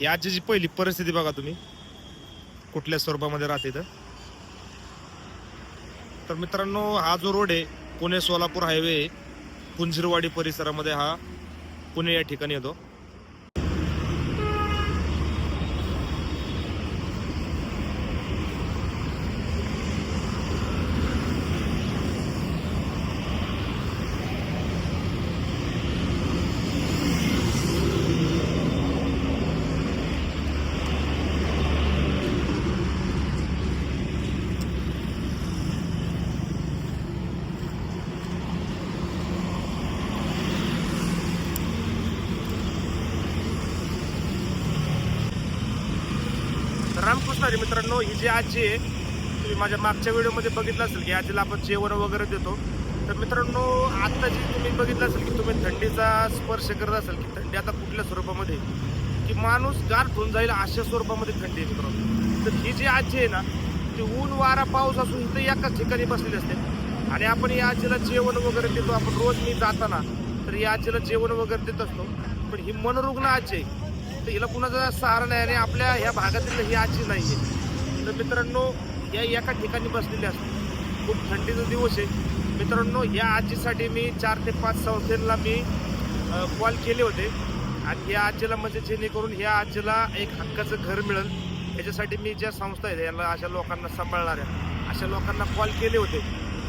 ही आजीची पहिली परिस्थिती बघा तुम्ही. कुठल्या स्वरूपामध्ये राहते तर तर मित्रांनो हा जो रोड आहे पुणे सोलापूर हायवे पुंजिरवाडी परिसरामध्ये हा पुणे या ठिकाणी येतो. तर मित्रांनो ही जी आजी आहे तुम्ही माझ्या मागच्या व्हिडिओमध्ये बघितलं असेल की आजीला आपण जेवण वगैरे देतो. तर मित्रांनो आता जी तुम्ही बघितलं असेल की तुम्ही थंडीचा स्पर्श करत असाल की थंडी आता कुठल्या स्वरूपामध्ये की माणूस गार होऊन जाईल अशा स्वरूपामध्ये थंडी आहे मित्रांनो. तर ही जी आजी आहे ना ती ऊन वारा पाऊस असून इथं एकाच ठिकाणी बसलेली असते. आणि आपण या आजीला जेवण वगैरे देतो. आपण रोज मी जाताना तर या आजीला जेवण वगैरे देत असतो. पण ही मनोरुग्ण आजी आहे. तर हिला कुणाचा सहारा नाही आणि आपल्या ह्या भागातील ही आजी नाही आहे तर मित्रांनो या एका ठिकाणी बसलेली असतात खूप थंडीचा दिवस आहे. मित्रांनो या आजीसाठी मी चार ते पाच संस्थेला मी कॉल केले होते. आणि या आजीला म्हणजे जेणेकरून ह्या आजीला एक हक्काचं घर मिळेल. याच्यासाठी मी ज्या संस्था आहेत याला अशा लोकांना सांभाळणाऱ्या अशा लोकांना कॉल केले होते.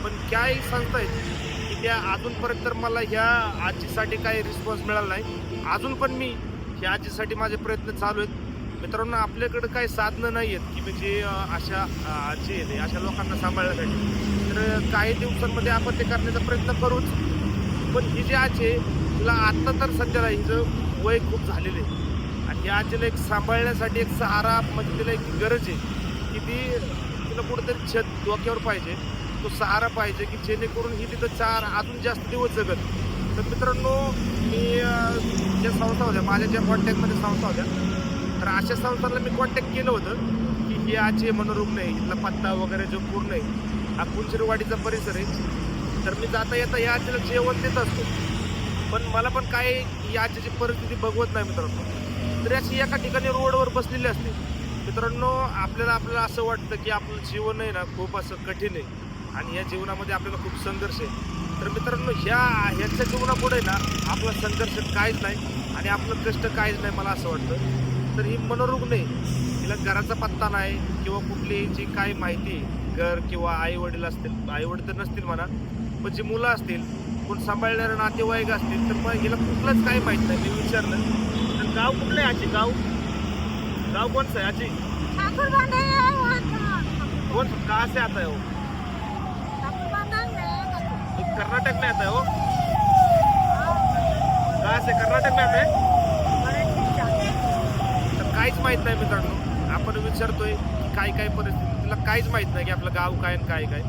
पण काही संस्था आहेत की त्या अजूनपर्यंत तर मला ह्या आजीसाठी काही रिस्पॉन्स मिळाला नाही. अजून पण मी ह्या आजीसाठी माझे प्रयत्न चालू आहेत. मित्रांनो आपल्याकडं काही साधनं नाही आहेत की म्हणजे अशा आजी आहेत अशा लोकांना सांभाळण्यासाठी. तर काही दिवसांमध्ये आपण ते करण्याचा प्रयत्न करूच. पण ही जी आजी आहे तिला आत्ता तर सध्याला हिचं वय खूप झालेलं आहे. आणि या आजीला एक सांभाळण्यासाठी एक सहारा म्हणजे तिला एक गरज आहे की ती तिला कुठेतरी छत डोक्यावर पाहिजे. तो सहारा पाहिजे की जेणेकरून ही तिथं चार अजून जास्त दिवस जगत तर मित्रांनो मी ज्या संस्था होत्या माझ्या ज्या कॉन्टॅक्टमध्ये संस्था होत्या तर अशा संस्थांना मी कॉन्टॅक्ट केलं होतं की ही आजचे मनोरुग्ण आहे इथला पत्ता वगैरे जो पूर्ण आहे हा कुंचरवाडीचा परिसर आहे. तर मी जाता येता या आजीला जेवण देत असतो. पण मला पण काय या आजीची परिस्थिती बघवत नाही मित्रांनो. तरी अशी एका ठिकाणी रोडवर बसलेली असते. मित्रांनो आपल्याला आपल्याला असं वाटतं की आपलं जीवन आहे ना खूप असं कठीण आहे. आणि या जीवनामध्ये आपल्याला खूप संघर्ष आहे. तर मित्रांनो ह्या ह्यांच्या जीवनापुढे ना आपला संघर्ष काहीच नाही आणि आपलं कष्ट काहीच नाही मला असं वाटतं. तर ही मनोरुग्ण आहे. तिला घराचा पत्ता नाही किंवा कुठली जी काही माहिती घर किंवा आई वडील असतील आई वडील तर नसतील म्हणा पण जी मुलं असतील कोण सांभाळणारे नातेवाईक असतील तर मग हिला कुठलंच काही माहीत नाही. मी विचारलं तर गाव कुठलं आहे आजी? गाव? गाव कोणचं आहे आजी? ठाकुर बांधा कौन कहाँ से आता है? तो कर्नाटक में आता है. वो कहाँ से कर्नाटक में आता है तर काहीच माहीत नाही मित्रांनो. आपण विचारतोय की काय काय परिस्थिती तिला काहीच माहीत नाही की आपलं गाव काय आणि काय काय.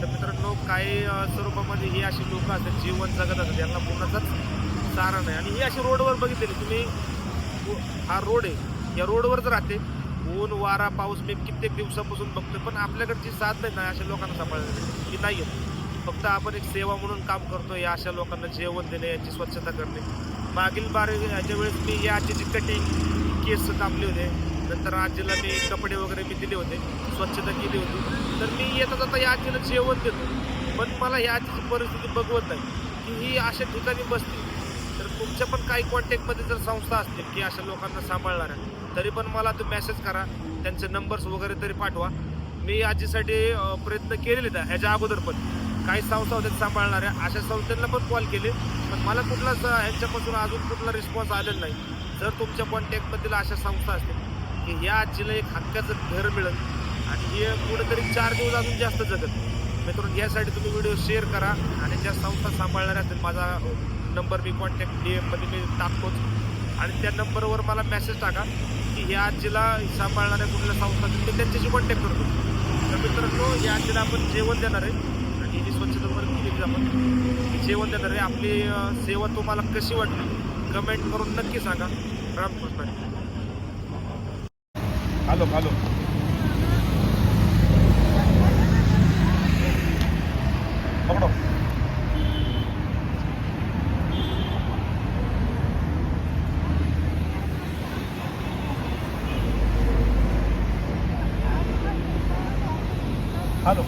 तर मित्रांनो काही स्वरूपामध्ये ही अशी लोक असतात जीवन जगत असतात यांना कोणाचाच सारा नाही आणि ही अशी रोडवर बघितलेली तुम्ही हा रोड आहे. या रोडवरच राहते. ऊन वारा पाऊस मी कित्येक दिवसापासून बघतोय पण आपल्याकडची साथ नाही ना अशा लोकांना सांभाळायला की नाही आहे फक्त आपण एक सेवा म्हणून काम करतो या अशा लोकांना जेवण देणे याची स्वच्छता करणे. मागील बारे याच्या वेळेस मी या आजीची कटिंग केस कापले होते. नंतर आजीला मी कपडे वगैरे मी दिले होते स्वच्छता केली होती. तर मी येता जाता या आजीला जेवण देतो. पण मला या आजीची परिस्थिती बघवत नाही. की ही अशा ठिकाणी बसते. तर तुमच्या पण काही कॉन्टॅक्टमध्ये जर संस्था असतील की अशा लोकांना सांभाळणाऱ्या तरी पण मला तो मेसेज करा. त्यांचे नंबर्स वगैरे तरी पाठवा. मी आजीसाठी प्रयत्न केलेले त्या ह्याच्या अगोदर पण. काही संस्था होत्या सांभाळणाऱ्या अशा संस्थांना पण कॉल केले. पण मला कुठलाच ह्यांच्यापासून अजून कुठला रिस्पॉन्स आलेला नाही. जर तुमच्या कॉन्टॅक्टमधील अशा संस्था असतील की या आजीला एक हक्काचं घर मिळेल आणि हे कुठेतरी चार दिवस अजून जास्त जगत मित्रांनो यासाठी तुम्ही व्हिडिओ शेअर करा आणि ज्या संस्था सांभाळणाऱ्या असतील माझा नंबर मी कॉन्टॅक्ट डी एममध्ये मी टाकतोच. आणि त्या नंबरवर मला मेसेज टाका की ह्या आजीला सांभाळणाऱ्या कुठल्या संस्था असतील ते त्यांच्याशी कॉन्टॅक्ट करतो. तर मित्रांनो या आजीला आपण जेवण देणार आहे. आणि स्वच्छता वगैरे केली आपण जेवण देणार आहे. आपली सेवा तुम्हाला कशी वाटली? कमेंट करून नक्की सांगा. रामकृष्ण. Hello hello. पकडो हॅलो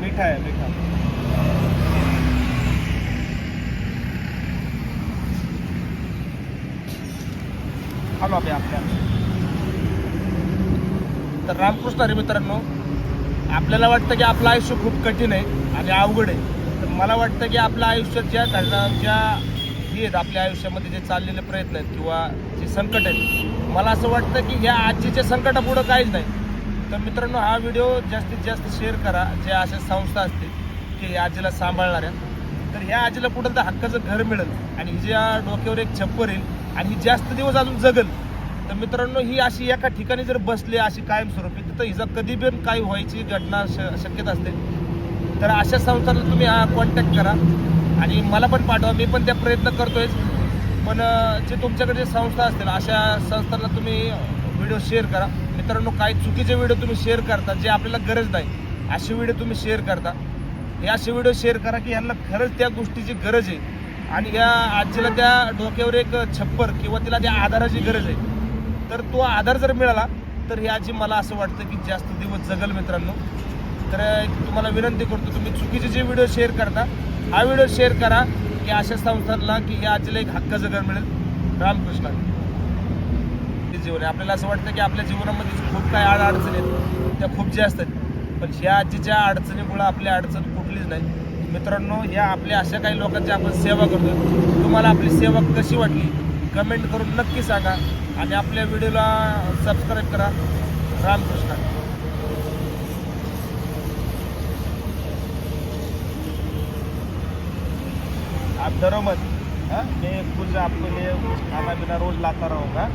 मीठा आहे मीठा हॅलो आहे आपल्या. तर रामकृष्ण अरे मित्रांनो आपल्याला वाटतं की आपलं आयुष्य खूप कठीण आहे आणि अवघड आहे. तर मला वाटतं की आपलं आयुष्य ज्या घटना ज्या हे आहेत आपल्या आयुष्यामध्ये जे चाललेले प्रयत्न आहेत किंवा जे संकट आहेत मला असं वाटतं की ह्या आजीच्या संकटापुढं काहीच नाही. तर मित्रांनो हा व्हिडिओ जास्तीत जास्त शेअर करा. ज्या अशा संस्था असतील की या आजीला सांभाळणाऱ्या. तर ह्या आजीला कुठं तर हक्काचं घर मिळेल. आणि हिच्या डोक्यावर एक छप्पर येईल. आणि ही जास्त दिवस अजून जगल. तर मित्रांनो ही अशी एका ठिकाणी जर बसली अशी कायमस्वरूपी तर हिचा कधी पण काही व्हायची घटना श शक्यता असते. तर अशा संस्थांना तुम्ही हा कॉन्टॅक्ट करा. आणि मला पण पाठवा. मी पण त्या प्रयत्न करतोय. पण जे तुमच्याकडे जे संस्था असतील अशा संस्थांना तुम्ही व्हिडिओ शेअर करा. मित्रांनो काही चुकीचे व्हिडिओ तुम्ही शेअर करता जे आपल्याला गरज नाही असे व्हिडिओ तुम्ही शेअर करता. हे असे व्हिडिओ शेअर करा की यांना खरंच त्या गोष्टीची गरज आहे. आणि या आजीला त्या डोक्यावर एक छप्पर किंवा तिला त्या आधाराची गरज आहे. तर तो आधार जर मिळाला तर ही आजी मला असं वाटतं की जास्त दिवस जगल मित्रांनो. तर तुम्हाला विनंती करतो तुम्ही चुकीचे जे व्हिडिओ शेअर करता हा व्हिडिओ शेअर करा की अशा संस्थांना की या आजीला एक हक्काचं घर मिळेल. रामकृष्ण. जीवन आहे आपल्याला असं वाटतं की आपल्या जीवनामध्ये खूप काही आड अडचणी आहेत त्या खूप जास्त आहेत. पण ह्या आजीच्या अडचणीमुळं आपली अडचण कुठलीच नाही. मित्रांनो या आपल्या अशा काही लोकांची आपण सेवा करतो तुम्हाला आपली सेवा कशी वाटली? कमेंट करून नक्की सांगा. आणि आपल्या व्हिडिओला सबस्क्राईब करा. रामकृष्ण. आप डरो मत हाँ मैं कुछ आपके लिए खाना पीना रोज लाता रहूँगा.